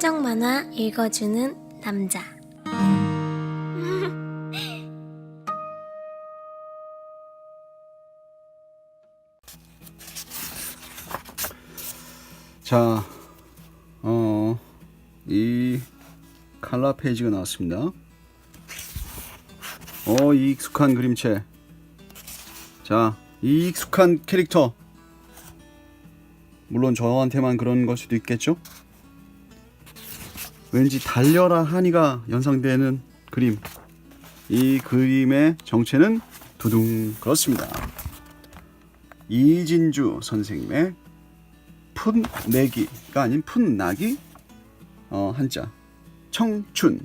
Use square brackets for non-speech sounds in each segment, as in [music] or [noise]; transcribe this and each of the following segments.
한정 만화 읽어주는 남자. [laughs] 자, 어, 이 칼라 페이지가 나왔습니다. 어, 이 익숙한 그림체. 자, 이 익숙한 캐릭터. 물론 저한테만 그런 걸 수도 있겠죠? 왠지 달려라 하니가 연상되는 그림. 이 그림의 정체는 두둥. 그렇습니다. 이진주 선생님의 풋내기가 아닌 풋나기? 어 한자. 청춘.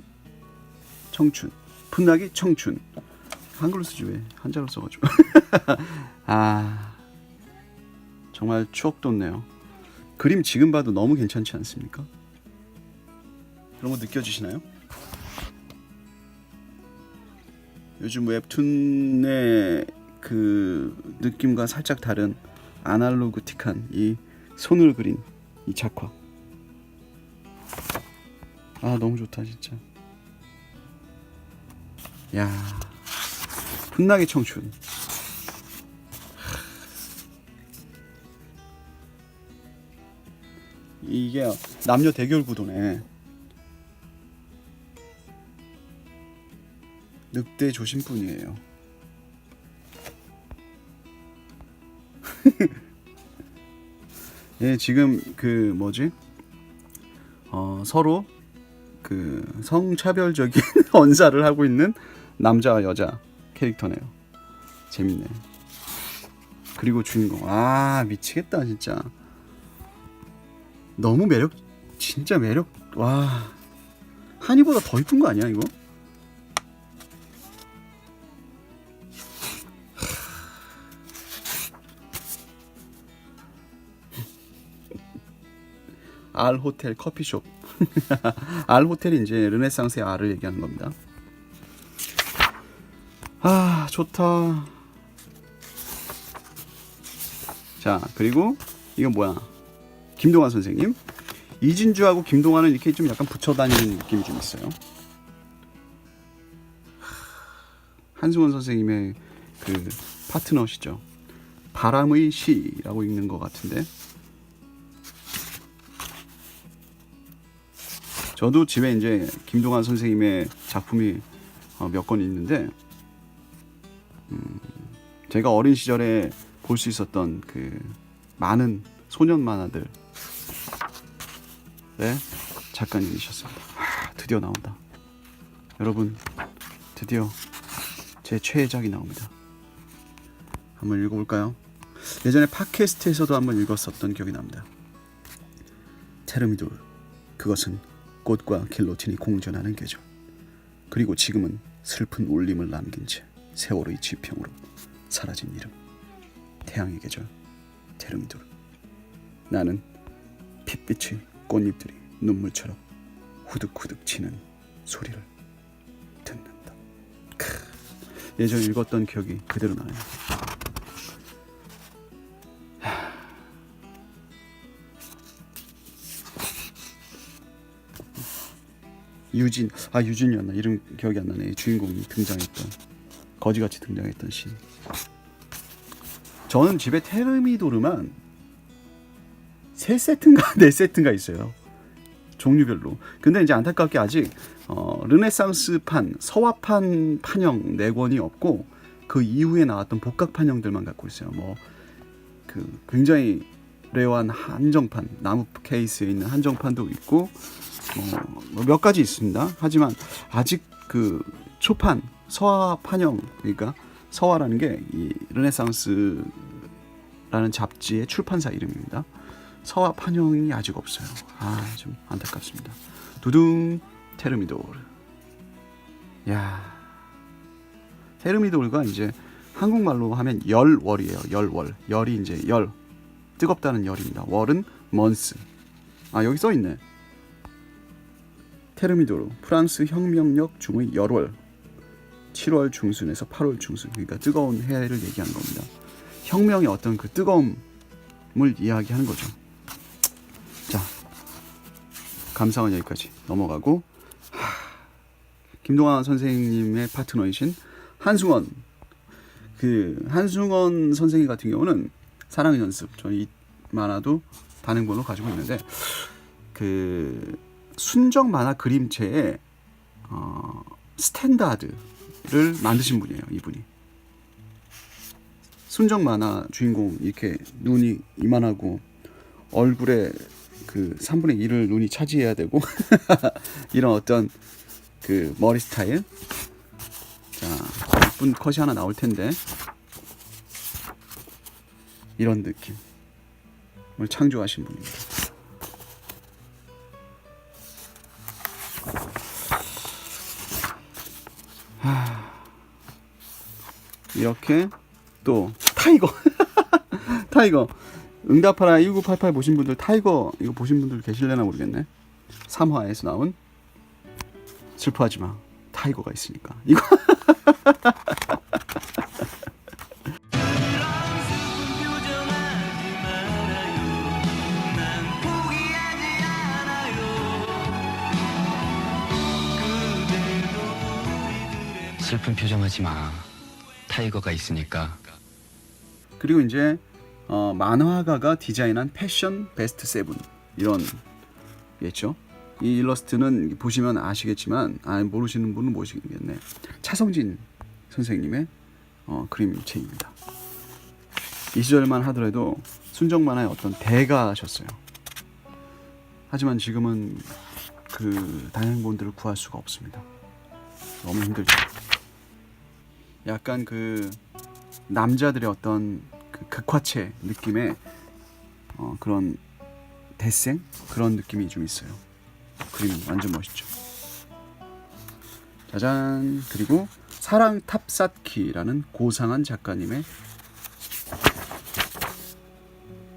청춘. 풋나기 청춘. 한글로 쓰지 왜? 한자로 써가지고. [laughs] 아 정말 추억 돋네요. 그림 지금 봐도 너무 괜찮지 않습니까 그런 거 느껴지시나요? 요즘 웹툰의 그 느낌과 살짝 다른 아날로그틱한 이 손을 그린 이 작화. 아 너무 좋다 진짜. 야, 풋나게 청춘. 이게 남녀 대결 구도네. 늑대 조심뿐이에요. [laughs] 예, 지금 그 뭐지? 어, 서로 그 성차별적인 [laughs] 언사를 하고 있는 남자와 여자 캐릭터네요. 재밌네. 그리고 주인공. 아, 미치겠다, 진짜. 너무 매력 진짜 매력 와. 한이보다 더 이쁜 거 아니야, 이거? 알 호텔 커피숍. [laughs] 알 호텔이 이제 르네상스의 알을 얘기하는 겁니다. 아 좋다. 자 그리고 이건 뭐야? 김동완 선생님. 이진주하고 김동완은 이렇게 좀 약간 붙여 다니는 느낌이 좀 있어요. 한승원 선생님의 그 파트너시죠. 바람의 시라고 읽는 것 같은데 저도 집에 이제 김동완 선생님의 작품이 어, 몇권 있는데 음, 제가 어린 시절에 볼 수 있었던 그 많은 소년 만화들 네 작가님이셨습니다. 아, 드디어 나온다. 여러분 드디어 제 최애작이 나옵니다. 한번 읽어볼까요? 예전에 팟캐스트에서도 한번 읽었었던 기억이 납니다. 테르미돌 그것은 꽃과 길로틴이 공존하는 계절. 그리고 지금은 슬픈 울림을 남긴 채 세월의 지평으로 사라진 이름. 태양의 계절 테르미돌. 나는 핏빛의 꽃잎들이 눈물처럼 후득후득 치는 소리를 듣는다. 크, 예전 읽었던 기억이 그대로 나요. 유진 아 유진이었나? 이름 기억이 안 나네. 주인공이 등장했던 거지같이 등장했던 씬. 저는 집에 테르미도르만 세 세트인가 [laughs] 네 세트인가 있어요. 종류별로. 근데 이제 안타깝게 아직 어, 르네상스판 서화판 판형 네 권이 없고 그 이후에 나왔던 복각 판형들만 갖고 있어요. 뭐 그 굉장히 레어한 한정판 나무 케이스에 있는 한정판도 있고 어, 뭐몇 가지 있습니다. 하지만 아직 그 초판 서화 판형 그러니까 서화라는 게 이 르네상스라는 잡지의 출판사 이름입니다. 서화 판형이 아직 없어요. 아 좀 안타깝습니다. 두둥 테르미도르. 야 테르미도르가 이제 한국말로 하면 열월이에요. 열월. 열이 이제 열 뜨겁다는 열입니다. 월은 먼스. 아 여기 써 있네. 테르미도르 프랑스 혁명력 중의 열월 7월 중순에서 8월 중순 그러니까 뜨거운 해를 얘기하는 겁니다. 혁명의 어떤 그 뜨거움을 이야기하는 거죠. 자 감상은 여기까지 넘어가고 하, 김동완 선생님의 파트너이신 한승원 그 한승원 선생님 같은 경우는 사랑 연습 저이 만화도 단행본으로 가지고 있는데 그 순정 만화 그림체의 어, 스탠다드를 만드신 분이에요 이분이. 순정 만화 주인공 이렇게 눈이 이만하고 얼굴에 그 3분의 1을 눈이 차지해야 되고 [laughs] 이런 어떤 그 머리 스타일? 자 예쁜 컷이 하나 나올 텐데. 이런 느낌을 창조하신 분입니다. 이렇게 또 타이거. [laughs] 타이거. 응답하라 1988 보신 분들 타이거. 이거 보신 분들 계실려나 모르겠네. 3화에서 나온 슬퍼하지 마. 타이거가 있으니까. 이거. [laughs] 슬픈 표정하지 마. 타이거가 있으니까. 그리고 이제 어, 만화가가 디자인한 패션 베스트 세븐 이런 겠죠. 이 일러스트는 보시면 아시겠지만 아, 모르시는 분은 모르시겠네. 차성진 선생님의 어, 그림체입니다. 이 시절만 하더라도 순정 만화의 어떤 대가셨어요. 하지만 지금은 그 단행본들을 구할 수가 없습니다. 너무 힘들죠. 약간 그 남자들의 어떤 그 극화체 느낌의 어, 그런 대생 그런 느낌이 좀 있어요. 그림 완전 멋있죠. 짜잔 그리고 사랑 탑쌓기라는 고상한 작가님의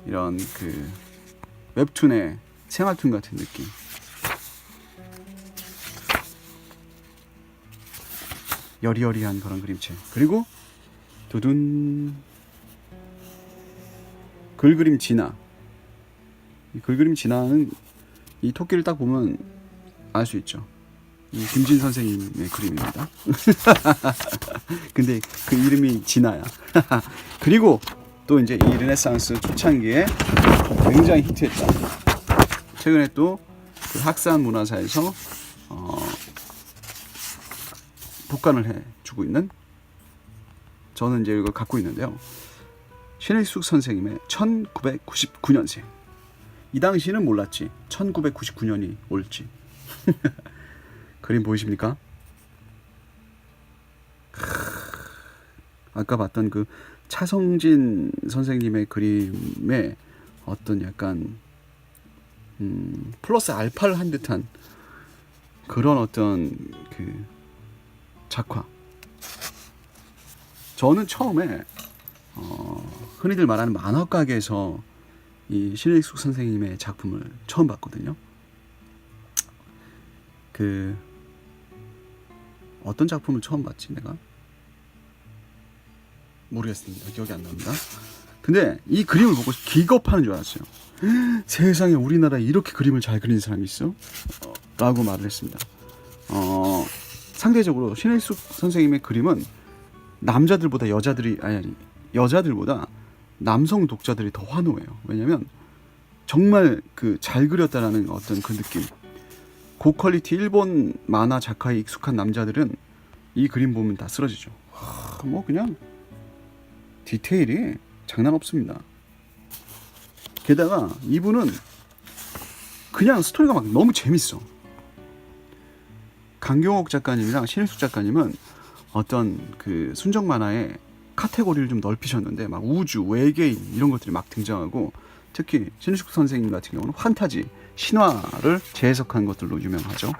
이런 그 웹툰의 생활툰 같은 느낌. 여리여리한 그런 그림체. 그리고 두둔 글그림 진화. 이 글그림 진화는 이 토끼를 딱 보면 알 수 있죠. 이 김진 선생님의 그림입니다. [laughs] 근데 그 이름이 진화야. [laughs] 그리고 또 이제 이 르네상스 초창기에 굉장히 히트했다. 최근에 또 그 학산 문화사에서 어, 복간을 해주고 있는 저는 이제 이걸 갖고 있는데요. 신일숙 선생님의 1999년생. 이 당시는 몰랐지. 1999년이 올지. [laughs] 그림 보이십니까? 아까 봤던 그 차성진 선생님의 그림에 어떤 약간 음, 플러스 알파를 한 듯한 그런 어떤 그 작화. 저는 처음에 어, 흔히들 말하는 만화 가게에서 이 신일숙 선생님의 작품을 처음 봤거든요. 그 어떤 작품을 처음 봤지 내가 모르겠습니다. 기억이 안 납니다. 근데 이 그림을 보고 기겁하는 줄 알았어요. 세상에 우리나라에 이렇게 그림을 잘 그리는 사람이 있어? 어, 라고 말을 했습니다. 어, 상대적으로 신일숙 선생님의 그림은 남자들보다 여자들이 아니 아니 여자들보다 남성 독자들이 더 환호해요. 왜냐면 정말 그 잘 그렸다라는 어떤 그 느낌. 고퀄리티 일본 만화 작가에 익숙한 남자들은 이 그림 보면 다 쓰러지죠. 하, 뭐 그냥 디테일이 장난 없습니다. 게다가 이분은 그냥 스토리가 막 너무 재밌어. 강경옥 작가님이랑 신일숙 작가님은 어떤 그 순정 만화의 카테고리를 좀 넓히셨는데 막 우주, 외계인 이런 것들이 막 등장하고 특히 신일숙 선생님 같은 경우는 환타지, 신화를 재해석한 것들로 유명하죠.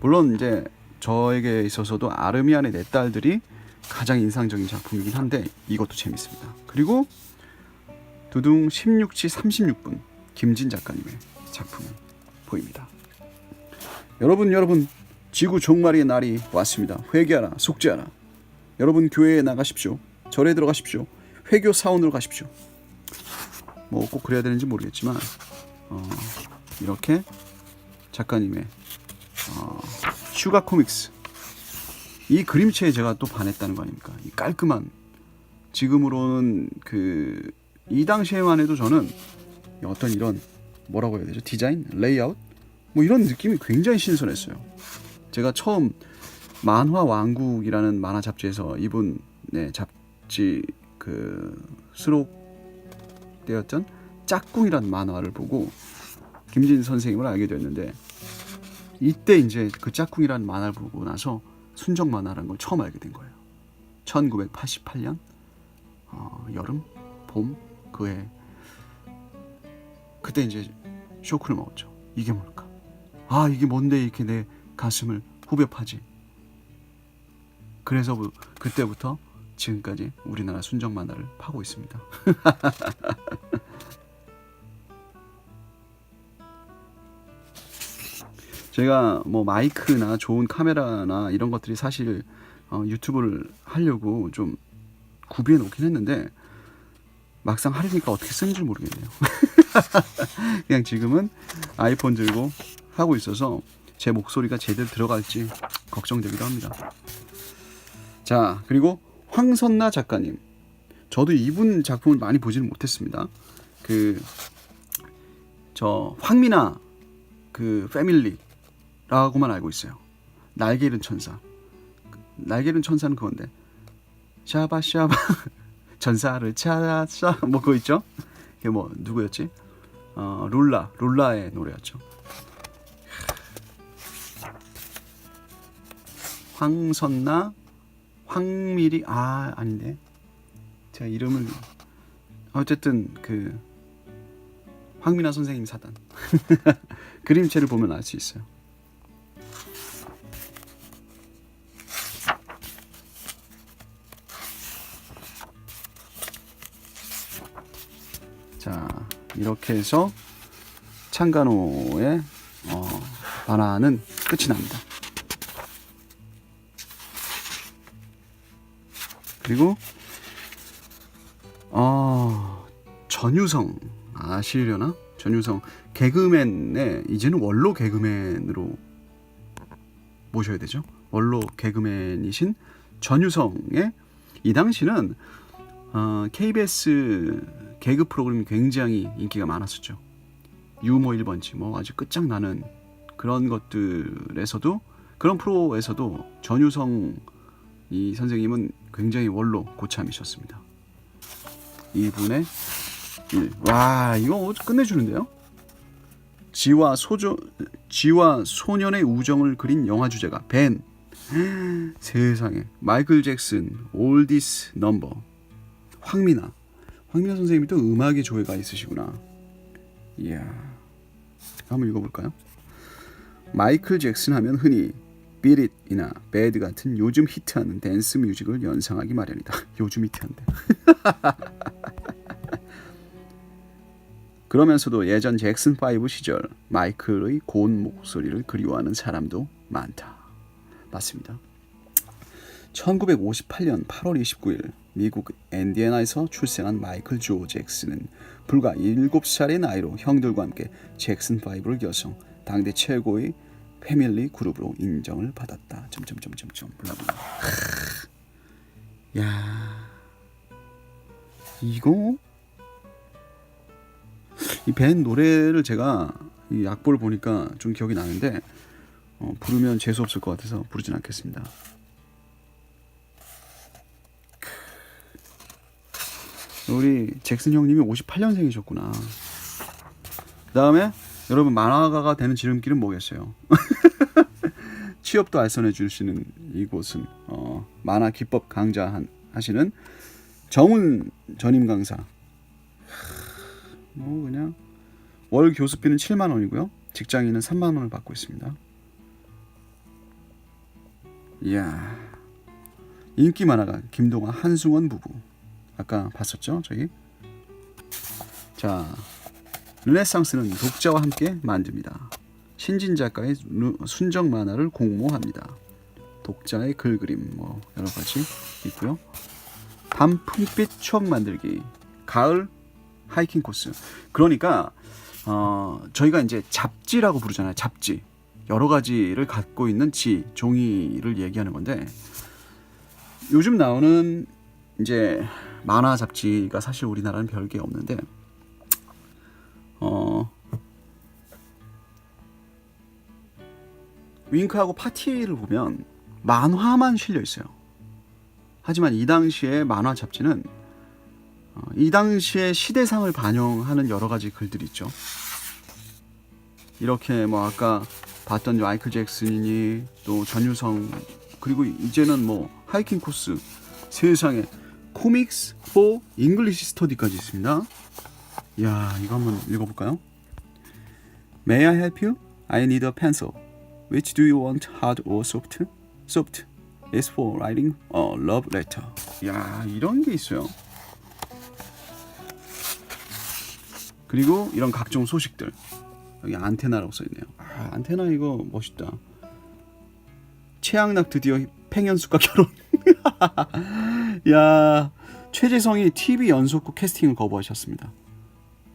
물론 이제 저에게 있어서도 아르미안의 내 딸들이 가장 인상적인 작품이긴 한데 이것도 재밌습니다. 그리고 두둥 16시 36분 김진 작가님의 작품 보입니다. 여러분 여러분 지구 종말의 날이 왔습니다. 회개하라 속죄하라. 여러분 교회에 나가십시오. 절에 들어가십시오. 회교 사원으로 가십시오. 뭐 꼭 그래야 되는지 모르겠지만 어, 이렇게 작가님의 어, 슈가 코믹스 이 그림체에 제가 또 반했다는 거 아닙니까? 이 깔끔한 지금으로는 그 이 당시에만 해도 저는 어떤 이런 뭐라고 해야 되죠? 디자인, 레이아웃 뭐 이런 느낌이 굉장히 신선했어요. 제가 처음 만화 왕국이라는 만화 잡지에서 이분 네, 잡지 그 수록되었던 짝꿍이라는 만화를 보고 김진 선생님을 알게 됐는데 이때 이제 그 짝꿍이라는 만화를 보고 나서 순정 만화라는 걸 처음 알게 된 거예요. 1988년 어, 여름, 봄 그해 그때 이제 쇼크를 먹었죠. 이게 뭘까? 아 이게 뭔데 이렇게 내 가슴을 후벼 파지? 그래서 그- 그때부터 지금까지 우리나라 순정 만화를 파고 있습니다. [laughs] 제가 뭐 마이크나 좋은 카메라나 이런 것들이 사실 어, 유튜브를 하려고 좀 구비해 놓긴 했는데 막상 하려니까 어떻게 쓰는지 모르겠네요. [laughs] [laughs] 그냥 지금은 아이폰 들고 하고 있어서 제 목소리가 제대로 들어갈지 걱정되기도 합니다. 자, 그리고 황선나 작가님. 저도 이분 작품을 많이 보지는 못했습니다. 그, 저, 황미나 그 패밀리라고만 알고 있어요. 날개 잃은 천사. 날개 잃은 천사는 그건데. 샤바 샤바 [laughs] 전사를 찾았어. 뭐 그거 있죠? 그게 뭐 누구였지? 어, 룰라. 룰라의 노래였죠. 황선나 황미리 아 아닌데 제가 이름을 어쨌든 그 황미나 선생님 사단 [laughs] 그림체를 보면 알 수 있어요. 이렇게 해서 창간호의 어, 만화는 끝이 납니다. 그리고 어 전유성 아시려나? 전유성 개그맨의 이제는 원로 개그맨으로 모셔야 되죠. 원로 개그맨이신 전유성의 이 당시는 어, KBS 개그 프로그램이 굉장히 인기가 많았었죠. 유머 1번지 뭐 아주 끝장나는 그런 것들에서도 그런 프로에서도 전유성 이 선생님은 굉장히 원로 고참이셨습니다. 이분의 일. 와 이거 끝내주는데요. 지와 소조 지와 소년의 우정을 그린 영화 주제가 벤. [gasps] 세상에 마이클 잭슨 올디스 넘버 황미나 황미나 선생님이 또 음악의 조예가 있으시구나. 이야 한번 읽어볼까요? 마이클 잭슨 하면 흔히 비릿이나 배드 같은 요즘 히트하는 댄스 뮤직을 연상하기 마련이다. [laughs] 요즘 히트한데. [laughs] 그러면서도 예전 잭슨 5 시절 마이클의 고운 목소리를 그리워하는 사람도 많다. 맞습니다. 1958년 8월 29일 미국 앤디애나에서 출생한 마이클 조 잭슨은 불과 7살의 나이로 형들과 함께 잭슨 5를 결성 당대 최고의 패밀리 그룹으로 인정을 받았다. 점점점점점. 야 이거 이 밴 노래를 제가 이 악보를 보니까 좀 기억이 나는데 어, 부르면 재수 없을 것 같아서 부르진 않겠습니다. 우리 잭슨 형님이 58년생이셨구나. 그 다음에 여러분 만화가가 되는 지름길은 뭐겠어요? [laughs] 취업도 알선해 주시는 이곳은 어, 만화 기법 강좌 한- 하시는 정훈 전임 강사. 뭐 그냥 월 교수비는 7만 원이고요. 직장인은 3만 원을 받고 있습니다. 이야 인기 만화가 김동아 한승원 부부 아까 봤었죠 저기 자 르네상스는 독자와 함께 만듭니다. 신진 작가의 루- 순정 만화를 공모합니다. 독자의 글 그림 뭐 여러 가지 있고요. 밤 품빛 추억 만들기 가을 하이킹 코스. 그러니까 어, 저희가 이제 잡지라고 부르잖아요. 잡지. 여러 가지를 갖고 있는 지, 종이를 얘기하는 건데 요즘 나오는 이제 만화 잡지가 사실 우리나라는 별게 없는데 어 윙크하고 파티를 보면 만화만 실려 있어요. 하지만 이 당시에 만화 잡지는 어, 이 당시의 시대상을 반영하는 여러 가지 글들이 있죠. 이렇게 뭐 아까 봤던 마이클 잭슨이니 또 전유성 그리고 이제는 뭐 하이킹 코스 세상에 코믹스 4 잉글리시 스터디까지 있습니다. 이야 이거 한번 읽어볼까요? May I help you? I need a pencil. Which do you want, hard or soft? Soft. is for writing a love letter. 야 이런 게 있어요. 그리고 이런 각종 소식들 여기 안테나라고 써있네요. 아, 안테나 이거 멋있다. 최양락 드디어 팽현숙과 결혼. [laughs] 야 최재성이 TV 연속극 캐스팅을 거부하셨습니다.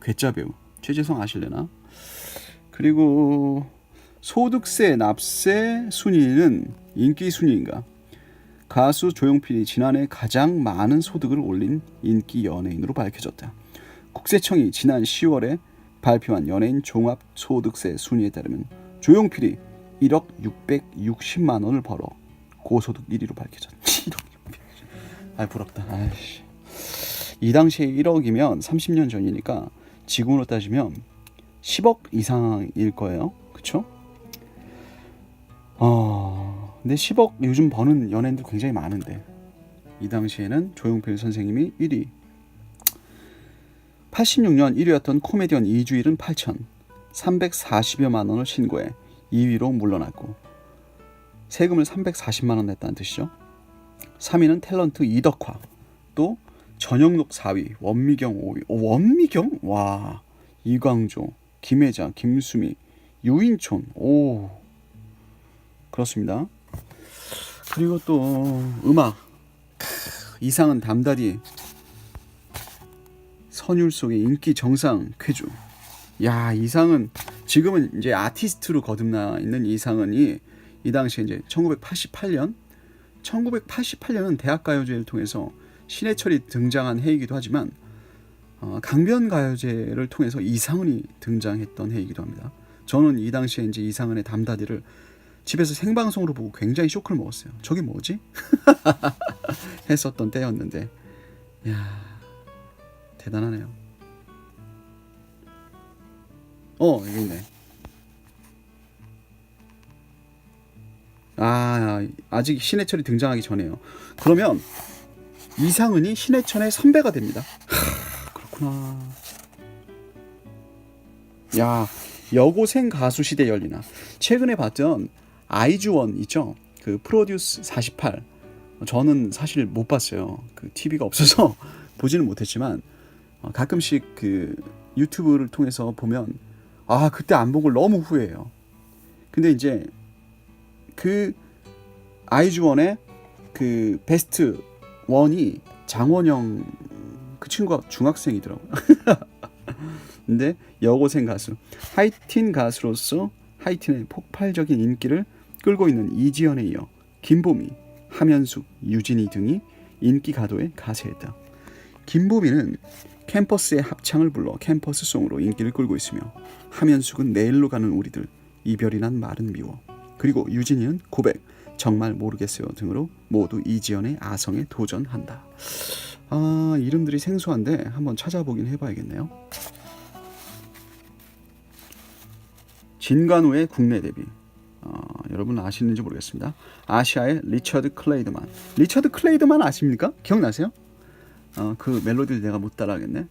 괴짜 배우 최재성 아실래나? 그리고 소득세 납세 순위는 인기 순위인가? 가수 조용필이 지난해 가장 많은 소득을 올린 인기 연예인으로 밝혀졌다. 국세청이 지난 10월에 발표한 연예인 종합 소득세 순위에 따르면 조용필이 1억 660만 원을 벌어 고소득 1위로 밝혀졌다. [laughs] 1억 660. 아 부럽다. 아이씨. 이 당시에 1억이면 30년 전이니까 지금으로 따지면 10억 이상일 거예요. 그쵸? 어, 근데 10억 요즘 버는 연예인들 굉장히 많은데 이 당시에는 조용필 선생님이 1위 86년 1위였던 코미디언 이주일은 8천 340여만 원을 신고해 2위로 물러났고 세금을 340만 원 냈다는 뜻이죠. 3위는 탤런트 이덕화 또 전영록 4위 원미경 5위 어, 원미경 와 이광조 김혜자 김수미 유인촌 오 그렇습니다. 그리고 또 음악 크, 이상은 담다디 선율 속의 인기 정상 쾌주. 야 이상은 지금은 이제 아티스트로 거듭나 있는 이상은이 이 당시에 이제 1988년 1988년은 대학가요제를 통해서 신해철이 등장한 해이기도 하지만 어, 강변가요제를 통해서 이상은이 등장했던 해이기도 합니다. 저는 이 당시에 이제 이상은의 담다디를 집에서 생방송으로 보고 굉장히 쇼크를 먹었어요. 저게 뭐지? [laughs] 했었던 때였는데, 야 대단하네요. 어 여기 있네. 아 아직 신해철이 등장하기 전에요. 그러면 이상은이 신해철의 선배가 됩니다. 하, 그렇구나. 야 여고생 가수 시대 열리나. 최근에 봤던 아이즈원 있죠. 그 프로듀스 48. 저는 사실 못 봤어요. 그 TV가 없어서 [laughs] 보지는 못했지만 어, 가끔씩 그 유튜브를 통해서 보면 아 그때 안 본 걸 너무 후회해요. 근데 이제 그 아이즈원의 그 베스트 원이 장원영 그 친구가 중학생이더라고요. [laughs] 근데 여고생 가수 하이틴 가수로서 하이틴의 폭발적인 인기를 끌고 있는 이지연에 이어 김보미, 함현숙, 유진이 등이 인기 가도에 가세했다. 김보미는 캠퍼스의 합창을 불러 캠퍼스송으로 인기를 끌고 있으며 함현숙은 내일로 가는 우리들 이별이 난 말은 미워 그리고 유진이는 고백 정말 모르겠어요 등으로 모두 이지연의 아성에 도전한다. 아 이름들이 생소한데 한번 찾아보긴 해봐야겠네요. 진간호의 국내 데뷔 어, 여러분 아시는지 모르겠습니다. 아시아의 리처드 클레이드만 리처드 클레이드만 아십니까? 기억나세요? 어, 그 멜로디를 내가 못 따라하겠네.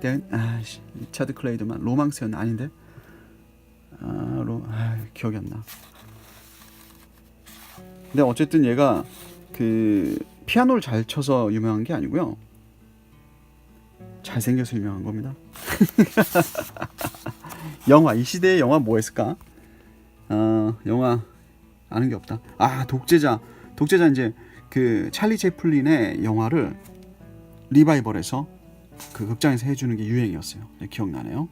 땡, 아, 리차드 클레이드만 로망스였나 아닌데. 아, 로, 아, 기억이 안 나. 근데 어쨌든 얘가 그 피아노를 잘 쳐서 유명한 게 아니고요. 잘생겨서 유명한 겁니다. [laughs] 영화 이 시대의 영화 뭐였을까? 어, 영화 아는 게 없다. 아, 독재자. 독재자 이제 그 찰리 채플린의 영화를 리바이벌해서 그 극장에서 해주는 게 유행이었어요. 네, 기억나네요.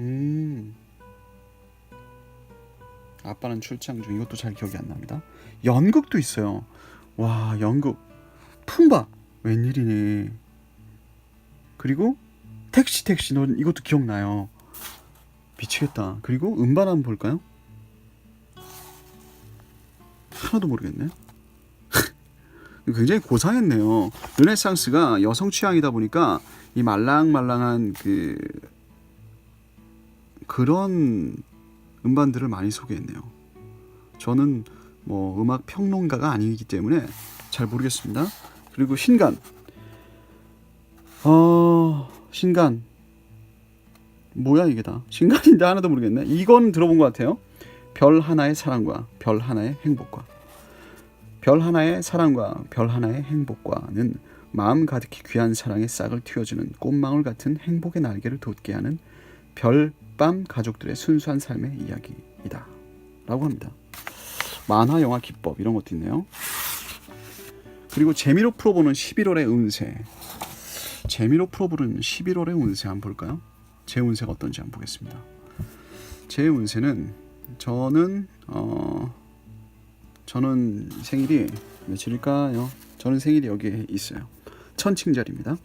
음. 아빠는 출장 중 이것도 잘 기억이 안 납니다. 연극도 있어요. 와 연극 품바 웬일이니? 그리고 택시 택시 너 이것도 기억나요? 미치겠다. 그리고 음반 한번 볼까요? 하나도 모르겠네. [laughs] 굉장히 고상했네요. 르네상스가 여성 취향이다 보니까 이 말랑말랑한 그 그런 음반들을 많이 소개했네요. 저는 뭐 음악 평론가가 아니기 때문에 잘 모르겠습니다. 그리고 신간. 어, 신간. 뭐야 이게 다. 신간인데 하나도 모르겠네. 이건 들어본 것 같아요. 별 하나의 사랑과 별 하나의 행복과. 별 하나의 사랑과 별 하나의 행복과는 마음 가득히 귀한 사랑의 싹을 틔워주는 꽃망울 같은 행복의 날개를 돋게 하는 별 밤 가족들의 순수한 삶의 이야기이다. 라고 합니다. 만화 영화 기법 이런 것도 있네요. 그리고 재미로 풀어보는 11월의 운세. 재미로 풀어보는 11월의 운세 한번 볼까요? 제 운세가 어떤지 한번 보겠습니다. 제 운세는 저는 어 저는 생일이 며칠일까요? 저는 생일이 여기에 있어요. 천칭절입니다.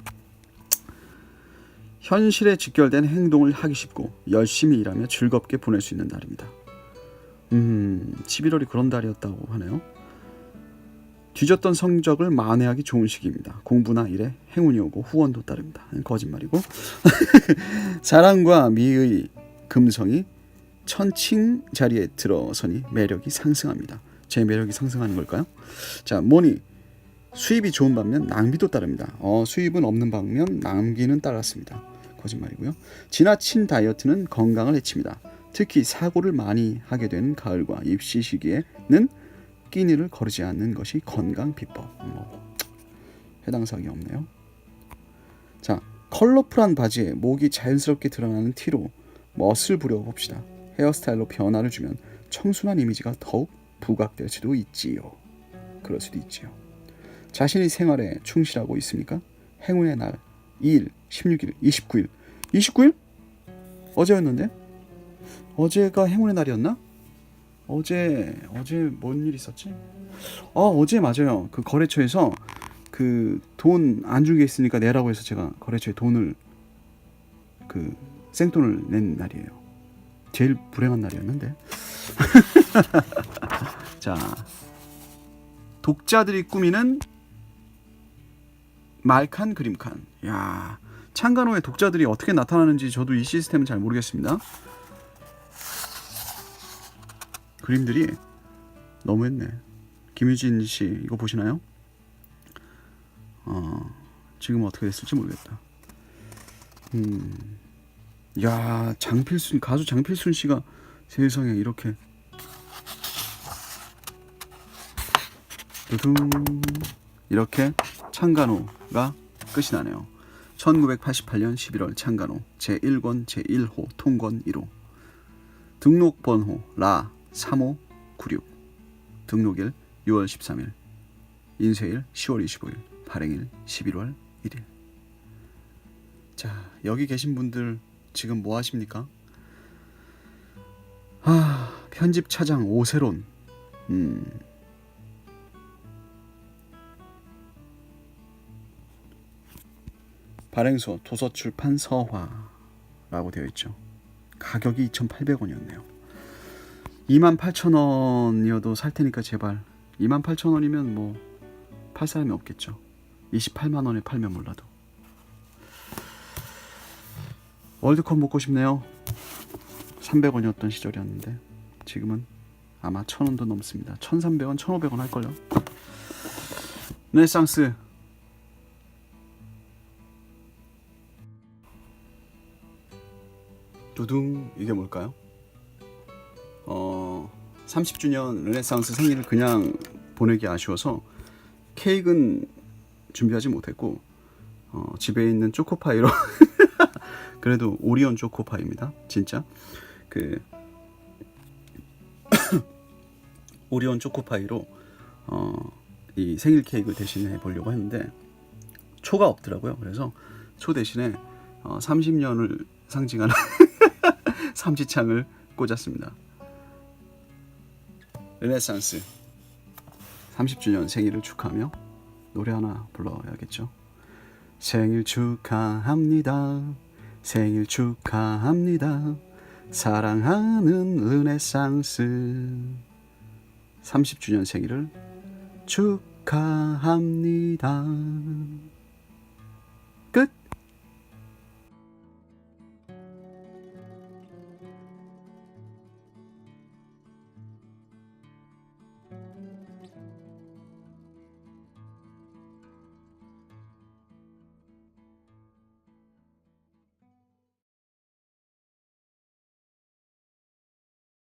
현실에 직결된 행동을 하기 쉽고 열심히 일하며 즐겁게 보낼 수 있는 날입니다. 음, 11월이 그런 달이었다고 하네요. 뒤졌던 성적을 만회하기 좋은 시기입니다. 공부나 일에 행운이 오고 후원도 따릅니다. 거짓말이고 [laughs] 사랑과 미의 금성이 천칭 자리에 들어서니 매력이 상승합니다. 제 매력이 상승하는 걸까요? 자, 뭐니 수입이 좋은 반면 낭비도 따릅니다. 어, 수입은 없는 반면 낭비는 따랐습니다. 거짓말이고요. 지나친 다이어트는 건강을 해칩니다. 특히 사고를 많이 하게 되는 가을과 입시 시기에는 끼니를 거르지 않는 것이 건강 비법. 뭐, 해당 사항이 없네요. 자, 컬러풀한 바지에 목이 자연스럽게 드러나는 티로 멋을 부려봅시다. 헤어스타일로 변화를 주면 청순한 이미지가 더욱 부각될 수도 있지요. 그럴 수도 있지요. 자신이 생활에 충실하고 있습니까? 행운의 날 2일, 16일, 29일. 29일? 어제였는데? 어제가 행운의 날이었나? 어제 어제 뭔 일 있었지? 어 어제 맞아요. 그 거래처에서 그 돈 안 준 게 있으니까 내라고 해서 제가 거래처에 돈을 그 생돈을 낸 날이에요. 제일 불행한 날이었는데. [laughs] 자 독자들이 꾸미는 말칸 그림칸. 야 창간호의 독자들이 어떻게 나타나는지 저도 이 시스템은 잘 모르겠습니다. 그림들이 너무했네. 김유진 씨 이거 보시나요? 어 지금 어떻게 됐을지 모르겠다. 음, 야 장필순 가수 장필순 씨가 세상에 이렇게 두둥 이렇게 창간호가 끝이 나네요. 1988년 11월 창간호 제1권 제1호 통권 1호. 등록 번호 라 3596 등록일 6월 13일. 인쇄일 10월 25일. 발행일 11월 1일. 자 여기 계신 분들 지금 뭐 하십니까? 아 편집 차장 오세론. 음 발행소 도서출판 서화라고 되어 있죠. 가격이 2,800원이었네요. 28,000원이어도 살 테니까 제발 28,000원이면 뭐 팔 사람이 없겠죠. 28만 원에 팔면 몰라도. 월드컵 먹고 싶네요. 300원이었던 시절이었는데 지금은 아마 1,000원도 넘습니다. 1,300원, 1,500원 할 걸요. 르네상스 두둥 이게 뭘까요? 어 30주년 르네상스 생일을 그냥 보내기 아쉬워서 케이크는 준비하지 못했고 어, 집에 있는 초코파이로 [laughs] 그래도 오리온 초코파이입니다. 진짜 그 [coughs] 오리온 초코파이로 어, 이 생일 케이크를 대신해 보려고 했는데 초가 없더라고요. 그래서 초 대신에 어, 30년을 상징하는 [laughs] 삼지창을 꽂았습니다. 르네상스 30주년 생일을 축하하며 노래 하나 불러야겠죠. 생일 축하합니다. 생일 축하합니다. 사랑하는 르네상스 30주년 생일을 축하합니다.